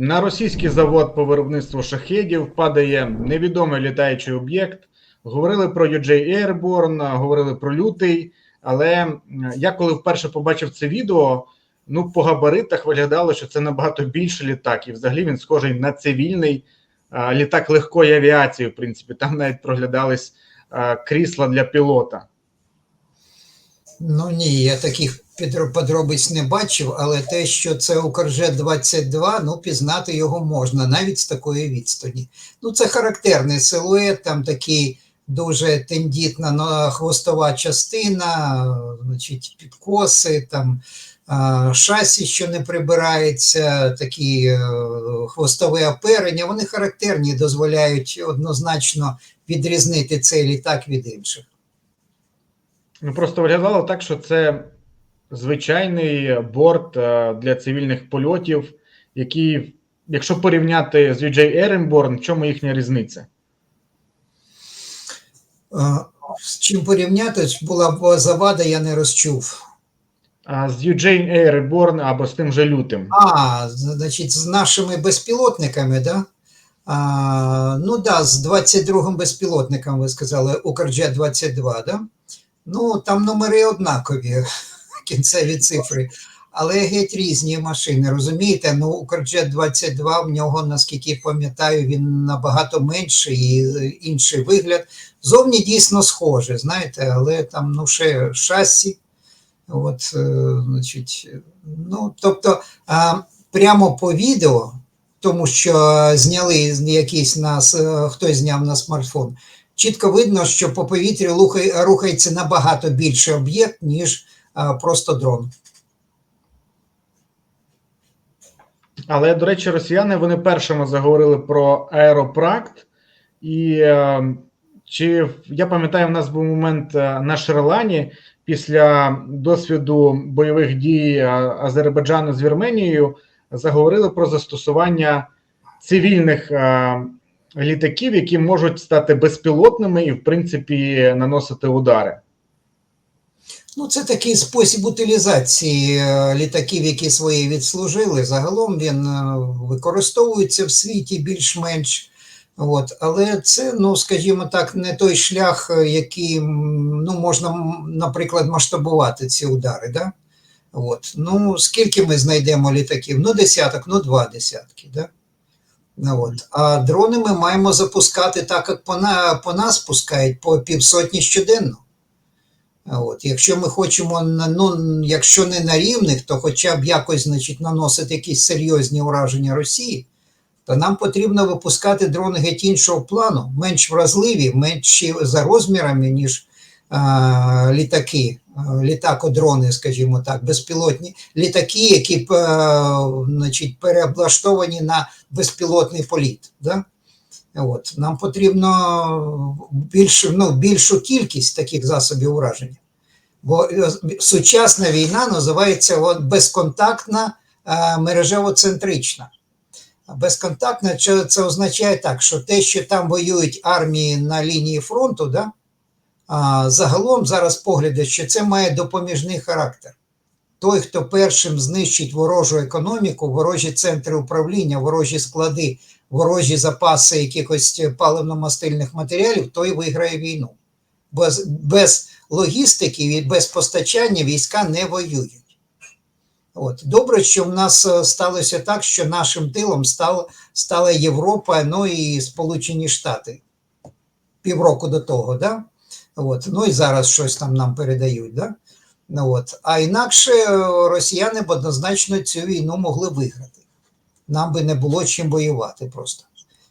На російський завод по виробництву шахедів падає невідомий літаючий об'єкт. Говорили про UJ Airborne, говорили про лютий. Але я коли вперше побачив це відео, ну по габаритах виглядало, що це набагато більше літак, і взагалі він схожий на цивільний літак легкої авіації. В принципі, там навіть проглядались крісла для пілота. Ну ні, я таких подробиць не бачив, але те, що це Укржет 22, ну пізнати його можна навіть з такої відстані. Ну, це характерний силует, там такий дуже тендітна хвостова частина, значить, підкоси, там шасі, що не прибирається, такі е, хвостові оперення, вони характерні, дозволяють однозначно відрізнити цей літак від інших. Ну просто виглядало так, що це звичайний борт е, для цивільних польотів, який, якщо порівняти з UJ Airborne, в чому їхня різниця? Е, З чим порівняти, була б завада, я не розчув. А з UJ Airborne або з тим же лютим. А, значить, з нашими безпілотниками, да? А, ну да, з 22-м безпілотником, ви сказали, Укрджет 22, да? Ну, там номери однакові, кінцеві цифри, але геть різні машини, розумієте? Ну, Укрджет 22, в нього, наскільки пам'ятаю, він набагато менший і е, інший вигляд. Зовні дійсно схоже, знаєте, але там ну, ще шасі. От, е, значить, ну, тобто, прямо по відео, тому що зняли якийсь нас, е, хтось зняв на смартфон, чітко видно, що по повітрю рухається набагато більший об'єкт, ніж просто дрон. Але, до речі, росіяни вони першими заговорили про аеропракт. І е, чи я пам'ятаю, в нас був момент е, на Шерлані після досвіду бойових дій е, Азербайджану з Вірменією заговорили про застосування цивільних літаків, які можуть стати безпілотними і, в принципі, наносити удари. Ну, це такий спосіб утилізації е, літаків, які свої відслужили. Загалом він е, використовується в світі більш-менш. От. Але це, ну, скажімо так, не той шлях, е, який ну, можна, наприклад, масштабувати ці удари. Да? От. Ну, скільки ми знайдемо літаків? Ну, десяток, ну, два десятки. Да? Ну, От. А дрони ми маємо запускати так, як по, на, по нас пускають, по півсотні щоденно. От, якщо ми хочемо, ну, якщо не на рівних, то хоча б якось значить, наносити якісь серйозні ураження Росії, то нам потрібно випускати дрони геть іншого плану, менш вразливі, менші за розмірами, ніж а, літаки, літакодрони, скажімо так, безпілотні літаки, які е, значить, переоблаштовані на безпілотний політ. Да? От. Нам потрібно більшу, ну, більшу кількість таких засобів ураження. Бо е, сучасна війна називається от, безконтактна е, мережево-центрична. Безконтактна це означає так, що те, що там воюють армії на лінії фронту, да, загалом зараз погляди, що це має допоміжний характер. Той, хто першим знищить ворожу економіку, ворожі центри управління, ворожі склади, ворожі запаси якихось паливно-мастильних матеріалів, той виграє війну. Без, без логістики і без постачання війська не воюють. От. Добре, що в нас е, сталося так, що нашим тилом стала, стала Європа, ну і Сполучені Штати півроку до того, да? От. ну і зараз щось там нам передають. Да? Ну, от. А інакше е, росіяни б однозначно цю війну могли виграти. Нам би не було чим воювати просто.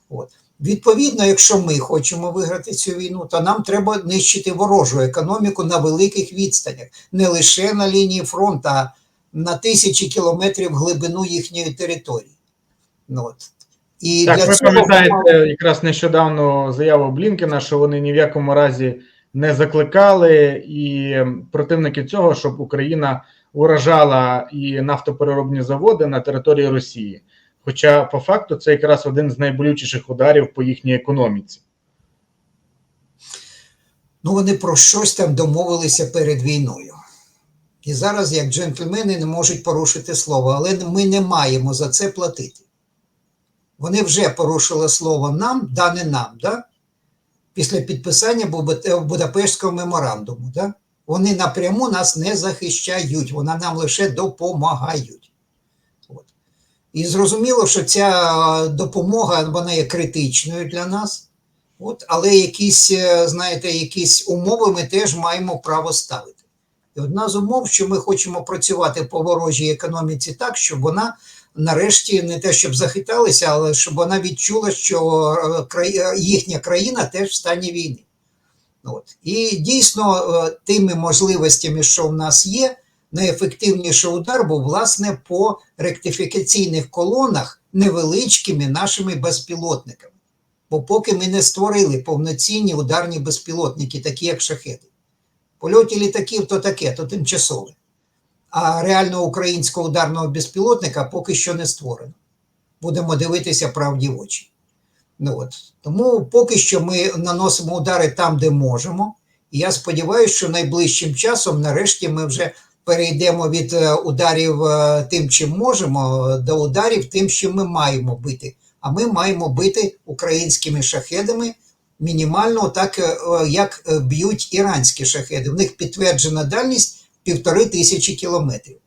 От. Відповідно, якщо ми хочемо виграти цю війну, то нам треба нищити ворожу економіку на великих відстанях, не лише на лінії фронту, а на тисячі кілометрів глибину їхньої території. Ну, от. І Так, для ви цього пам'ятаєте якраз нещодавно заяву Блінкена, що вони ні в якому разі не закликали і противники цього, щоб Україна уражала і нафтопереробні заводи на території Росії. Хоча по факту це якраз один з найболючіших ударів по їхній економіці. ну, вони про щось там домовилися перед війною. І зараз, як джентльмени, не можуть порушити слово, але ми не маємо за це платити. Вони вже порушили слово нам, дане нам, да? Після підписання Бу- Будапештського меморандуму. Да? Вони напряму нас не захищають, вони нам лише допомагають. От. І зрозуміло, що ця е, допомога вона є критичною для нас. От, але якісь, е, знаєте, якісь умови ми теж маємо право ставити. І одна з умов, що ми хочемо працювати по ворожій економіці так, щоб вона нарешті не те, щоб захиталася, але щоб вона відчула, що е, їхня країна теж в стані війни. От. І дійсно, е, тими можливостями, що в нас є, найефективніший удар був власне по ректифікаційних колонах невеличкими нашими безпілотниками. Бо поки ми не створили повноцінні ударні безпілотники, такі як шахеди. Польоті літаків то таке, то тимчасове. А реально українського ударного безпілотника поки що не створено. Будемо дивитися правді в очі. Ну, от. Тому поки що ми наносимо удари там, де можемо. І я сподіваюся, що найближчим часом, нарешті, ми вже перейдемо від е, ударів е, тим, чим можемо, до ударів тим, чим ми маємо бити. А ми маємо бити українськими шахедами мінімально так, е, як б'ють іранські шахеди. В них підтверджена дальність півтори тисячі кілометрів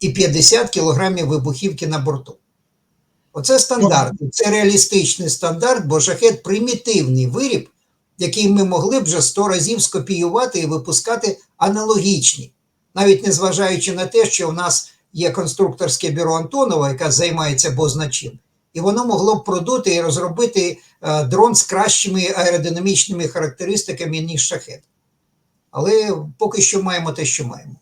і 50 кілограмів вибухівки на борту. Оце стандарт, це реалістичний стандарт, бо шахет примітивний виріб, який ми могли б вже 100 разів скопіювати і випускати аналогічні, навіть не зважаючи на те, що у нас є конструкторське бюро Антонова, яке займається бозначим, і воно могло б продути і розробити е, дрон з кращими аеродинамічними характеристиками, ніж шахет. Але поки що маємо те, що маємо.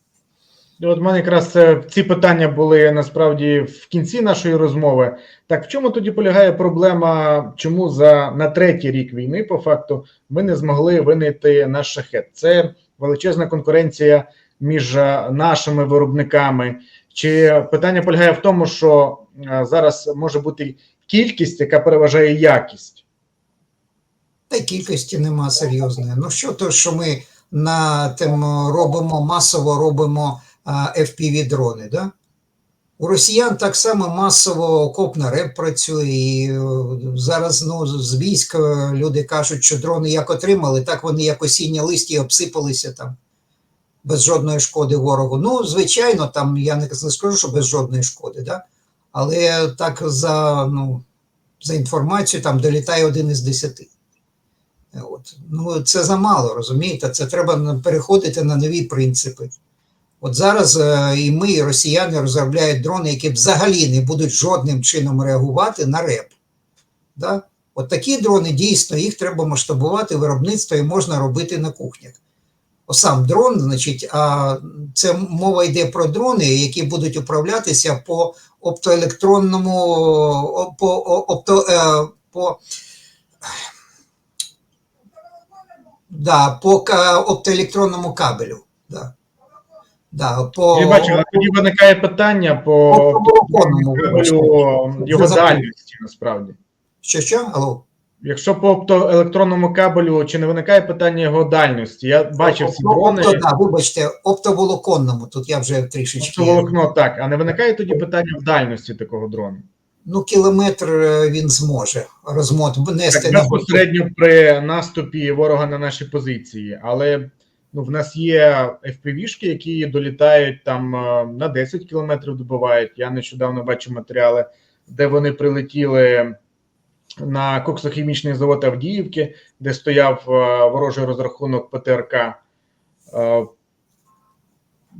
От в мене якраз е, ці питання були насправді в кінці нашої розмови. Так в чому тоді полягає проблема, чому за на третій рік війни, по факту, ми не змогли винайти наш шахет? Це величезна конкуренція між е, нашими виробниками. Чи питання полягає в тому, що е, зараз може бути кількість, яка переважає якість? Та кількості нема серйозної. Ну що то, що ми на тим робимо масово робимо fpv дрони, да? У росіян так само масово окопна реп працює, і е, зараз ну, з військ е, люди кажуть, що дрони як отримали, так вони як осіння листя обсипалися там без жодної шкоди ворогу. Ну, звичайно, там я не скажу, що без жодної шкоди, да? але так за, ну, за інформацією там долітає один із десяти. От. Ну, це замало, розумієте? Це треба переходити на нові принципи. От зараз е, і ми, і росіяни розробляють дрони, які взагалі не будуть жодним чином реагувати на реп. Да? От такі дрони дійсно їх треба масштабувати виробництво і можна робити на кухнях. О, сам дрон, значить, а це мова йде про дрони, які будуть управлятися по оптоелектронному, по, опто, е, по Да, по оптоелектронному кабелю. Да. Да, по... Я бачу, але тоді виникає питання по Оптоволоконному, кабелю, його дальності насправді. Що, що? Алло? Якщо по оптоелектронному кабелю, чи не виникає питання його дальності? Я бачив ці дрони. Опто, да, вибачте, оптоволоконному, тут я вже трішечки. Оптоволокно так, а не виникає тоді питання в дальності такого дрону? Ну, кілометр е, він зможе розмот нести на безпосередньо при наступі ворога на наші позиції, але ну, в нас є FPV-шки, які долітають там е, на 10 кілометрів добувають. Я нещодавно бачив матеріали, де вони прилетіли на коксохімічний завод Авдіївки, де стояв е, ворожий розрахунок ПТРК.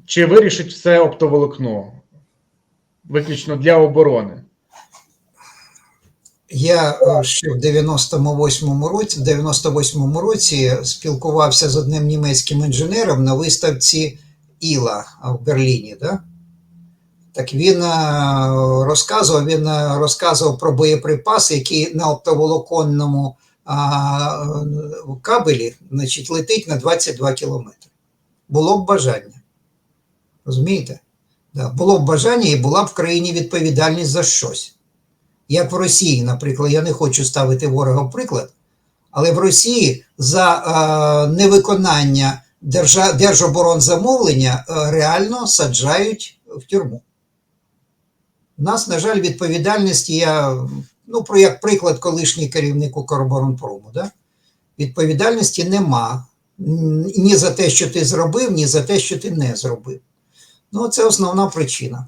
Чи вирішить все оптоволокно? Виключно для оборони. Я е, ще в 98-му році, в 98-му році спілкувався з одним німецьким інженером на виставці Іла в Берліні. Да? Так він е, розказував, він е, розказував про боєприпаси, які на оптоволоконному а, кабелі значить, летить на 22 кілометри. Було б бажання. Розумієте? Да. Було б бажання і була б в країні відповідальність за щось. Як в Росії, наприклад, я не хочу ставити ворога в приклад, але в Росії за е, невиконання держа, держоборонзамовлення е, реально саджають в тюрму. У нас, на жаль, відповідальності, я Ну, про як приклад, колишній керівник Укроборонпрому, да? відповідальності нема ні за те, що ти зробив, ні за те, що ти не зробив. Ну, це основна причина.